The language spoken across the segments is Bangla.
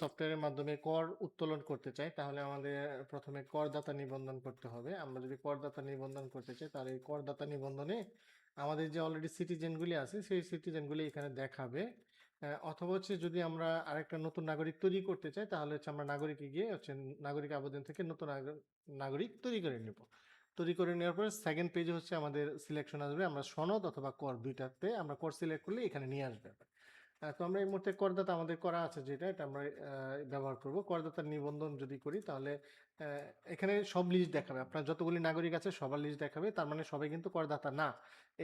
সফটওয়্যারের মাধ্যমে কর উত্তোলন করতে চাই, তাহলে আমাদের প্রথমে করদাতা নিবন্ধন করতে হবে। আমরা যদি করদাতা নিবন্ধন করতে চাই, তাহলে এই করদাতা নিবন্ধনে আমাদের যে অলরেডি সিটিজেনগুলি আছে, সেই সিটিজেনগুলি এখানে দেখাবে। অথবা হচ্ছে যদি আমরা আরেকটা নতুন নাগরিক তৈরি করতে চাই, তাহলে হচ্ছে আমরা নাগরিকে গিয়ে হচ্ছে নাগরিক আবেদন থেকে নতুন নাগরিক তৈরি করে নেব। তৈরি করে নেওয়ার পর সেকেন্ড পেজে হচ্ছে আমাদের সিলেকশন আসবে। আমরা সনদ অথবা কর দুইটাতে আমরা কর সিলেক্ট করলে এখানে নিয়ে আসবে। তো আমরা এই মুহূর্তে করদাতা আমাদের করা আছে যেটা, এটা আমরা ব্যবহার করব। করদাতার নিবন্ধন যদি করি তাহলে এখানে সব লিস্ট দেখাবে। আপনার যতগুলি নাগরিক আছে সবার লিস্ট দেখাবে, তার মানে সবাই কিন্তু করদাতা না।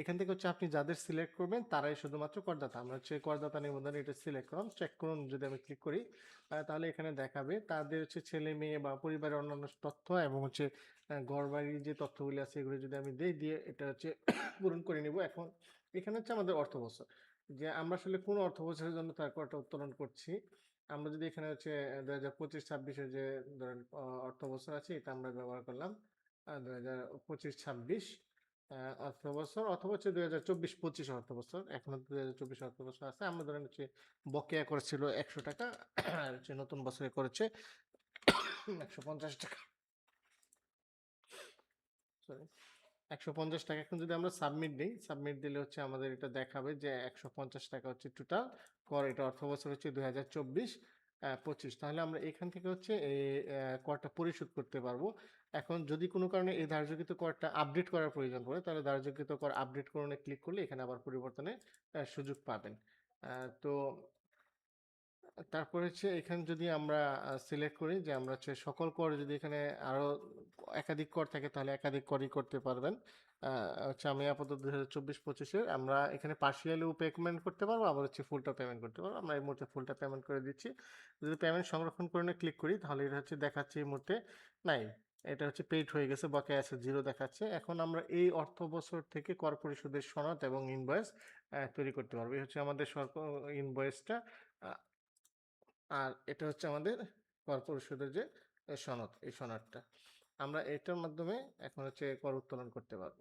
এখান থেকে হচ্ছে আপনি যাদের সিলেক্ট করবেন তারাই শুধুমাত্র করদাতা। আমরা হচ্ছে করদাতা নিবন্ধন এটা সিলেক্ট করুন চেক করুন যদি আমি ক্লিক করি তাহলে এখানে দেখাবে তাদের হচ্ছে ছেলে মেয়ে বা পরিবারের অন্যান্য তথ্য এবং হচ্ছে ঘর যে তথ্যগুলি আছে এগুলো যদি আমি দিই, দিয়ে এটা হচ্ছে পূরণ করে নিব। এখন এখানে হচ্ছে আমাদের অর্থ বছর যে আমরা আসলে কোন অর্থ বছরের জন্য তার করটা উত্তোলন করছি। আমরা যদি এখানে হচ্ছে দুই হাজার পঁচিশ ছাব্বিশে যে ধরেন অর্থ বছর আছে, এটা আমরা ব্যবহার করলাম দুই হাজার পঁচিশ, ছাব্বিশ অর্থ বছর অথবা হচ্ছে দুই হাজার চব্বিশ, পঁচিশ অর্থ বছর এখনও দুই হাজার চব্বিশ অর্থ বছর আছে। আমরা ধরেন হচ্ছে বকেয়া করেছিল একশো টাকা, আর হচ্ছে নতুন বছরে করেছে একশো পঞ্চাশ টাকা। সরি একশো পঞ্চাশ টাকা। এখন যদি আমরা সাবমিট দিই সাবমিট দিলে হচ্ছে আমাদের এটা দেখাবে যে একশো পঞ্চাশ টাকা হচ্ছে টোটাল কর এটা অর্থ বছর হচ্ছে দুই হাজার চব্বিশ পঁচিশ। তাহলে আমরা এখান থেকে হচ্ছে এই করটা পরিশোধ করতে পারব। এখন যদি কোনো কারণে এই ধার্যকৃত করটা আপডেট করার প্রয়োজন পড়ে, তাহলে ধার্যকৃত কর আপডেট করণে ক্লিক করলে এখানে আবার পরিবর্তনের সুযোগ পাবেন। তো তারপর হচ্ছে এখানে যদি আমরা সিলেক্ট করি যে আমরা হচ্ছে সকল কর যদি এখানে আরও একাধিক কর থাকে তাহলে একাধিক করই করতে পারবেন। হচ্ছে আমি আপাতত দুই হাজার চব্বিশ পঁচিশের আমরা এখানে পার্সিয়ালিও পেমেন্ট করতে পারব, আবার হচ্ছে ফুলটা পেমেন্ট করতে পারব। আমরা এই মুহূর্তে ফুলটা পেমেন্ট করে দিচ্ছি। যদি পেমেন্ট সংরক্ষণ করে ক্লিক করি তাহলে এটা হচ্ছে দেখাচ্ছে এই মুহূর্তে নাই। এটা হচ্ছে পেইড হয়ে গেছে বকেয়া আছে জিরো দেখাচ্ছে। এখন আমরা এই অর্থ বছর থেকে কর পরিশোধের সনদ এবং ইনভয়েস তৈরি করতে পারব। এই হচ্ছে আমাদের সরকার ইনভয়েসটা আর এটা হচ্ছে আমাদের কর পরিশোধের যে সনদ, এই সনদটা। আমরা এটার মাধ্যমে এখন হচ্ছে কর উত্তোলন করতে পারব।